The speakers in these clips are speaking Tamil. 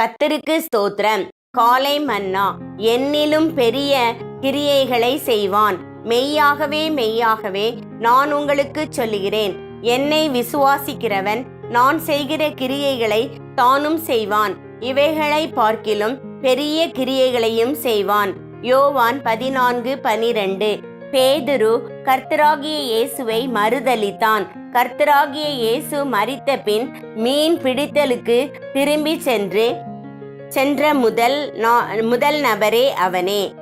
கத்தருக்கு ஸ்தோத்திரம். காலை மன்னா என்னிலும் பெரிய கிரியைகளை செய்வான். மெய்யாகவே மெய்யாகவே நான் உங்களுக்கு சொல்லுகிறேன். என்னை விசுவாசிக்கிறவன் நான் செய்கிற கிரியைகளை தானும் செய்வான். இவைகளை பார்க்கிலும் பெரிய கிரியைகளையும் செய்வான். யோவான் பதினான்கு பனிரெண்டு. பேதுரு கர்த்தராகிய இயேசுவை மறுதலித்தான். கர்த்தராகிய இயேசு மறித்த பின் மீன் பிடித்தலுக்கு திரும்பி சென்று சென்ற முதல் நா- முதல் நபரே அவனே.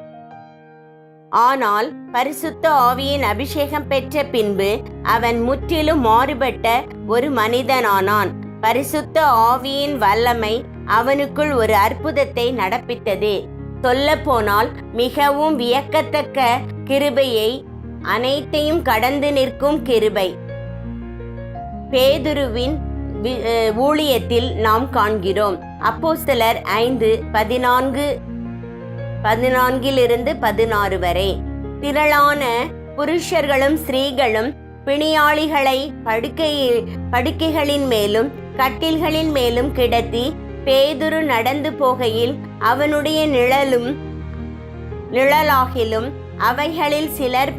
ஆனால் பரிசுத்த ஆவியின் அபிஷேகம் பெற்ற பின்பு அவன் முற்றிலும் மாறுபட்ட ஒரு மனிதனானான். பரிசுத்த ஆவியின் வல்லமை அவனுக்குள் ஒரு அற்புதத்தை நடப்பித்தது. சொல்லப்போனால் மிகவும் வியக்கத்தக்க கிருபையை அனைத்தையும் கடந்து நிற்கும் கிருபை. பேதுருவின் ஊழியத்தில் நாம் காண்கிறோம். அப்போ சிலர் ஐந்து பதினான்கு பதினான்கிலிருந்து பதினாறு வரை. திரளான புருஷர்களும் ஸ்திரீகளும் பிணியாளிகளை படுக்கையில் படுக்கைகளின் மேலும் கட்டில்களின் மேலும் கிடத்தி பேதுரு நடந்து போகையில் அவனுடைய நிழலும் நிழலாகிலும் அவைகளில் சிலர்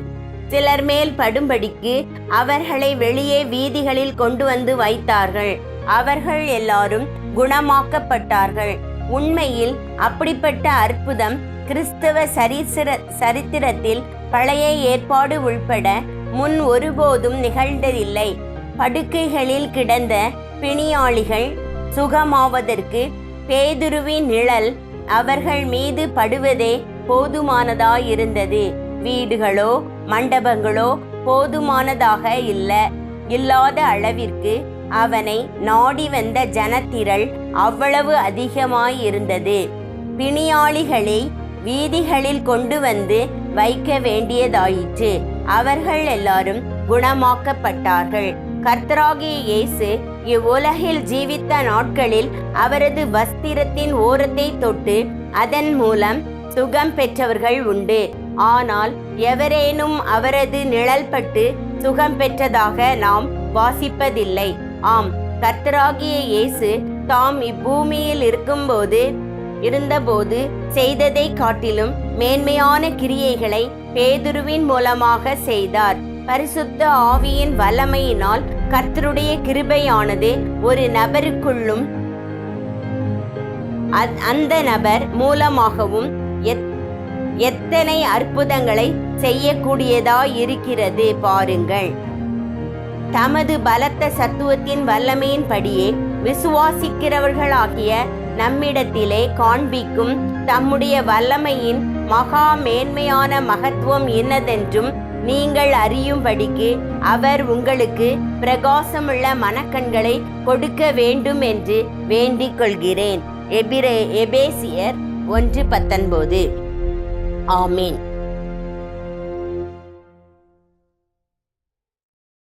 சிலர் மேல் படும்படிக்கு அவர்களை வெளியே வீதிகளில் கொண்டு வந்து வைத்தார்கள். அவர்கள் எல்லாரும் குணமாக்கப்பட்டார்கள். உண்மையில் அப்படிப்பட்ட அற்புதம் கிறிஸ்தவ சரிசிர சரித்திரத்தில் பழைய ஏற்பாடு உள்பட முன் ஒருபோதும் நிகழ்ந்ததில்லை. படுக்கைகளில் கிடந்த பிணியாளிகள் சுகமாவதற்கு பேதுருவின் நிழல் அவர்கள் மீது படுவதே போதுமானதாயிருந்தது. வீடுகளோ மண்டபங்களோ போதுமானதாக இல்ல. இல்லாத அளவிற்கு அவனை நாடி வந்த ஜனத்திரள் அவ்வளவு அதிகமாயிருந்தது. பிணியாளிகளை வீதிகளில் கொண்டு வந்து வைக்க வேண்டியதாயிற்று. அவர்கள் எல்லாரும் குணமாக்கப்பட்டார்கள். கர்த்தராகிய இயேசு இவ்வுலகில் ஜீவித்த நாட்களில் அவரது வஸ்திரத்தின் ஓரத்தை தொட்டு அதன் மூலம் சுகம் பெற்றவர்கள் உண்டு. ஆனால் எவரேனும் அவரது நிழல் பட்டு சுகம் பெற்றதாக நாம் வாசிப்பதில்லை. ஆம் கர்த்தராகிய இயேசு தாம் இப்பூமியில் இருக்கும்போது இருந்தபோது செய்ததை காட்டிலும் மேன்மையான கிரியைகளை பேதுருவின் மூலமாக செய்தார். பரிசுத்த ஆவியின் வல்லமையினால் கர்த்தருடைய கிருபையானது ஒரு நபருக்குள்ளும் அந்த நபர் மூலமாகவும் எத்- எத்தனை அற்புதங்களை செய்யக்கூடியதாய் இருக்கிறது பாருங்கள். தமது பலத்த சத்துவத்தின் வல்லமையின்படியே விசுவாசிக்கிறவர்களாகிய நம்மிடத்திலே காண்பிக்கும் தம்முடைய வல்லமையின் மகா மேன்மையான மகத்துவம் என்னதென்றும் நீங்கள் அறியும்படிக்கு அவர் உங்களுக்கு பிரகாசமுள்ள மனக்கண்களை கொடுக்க வேண்டும் என்று வேண்டிக் கொள்கிறேன். எபிரே எபேசியர் ஒன்று பத்தொன்பது. ஆமீன்.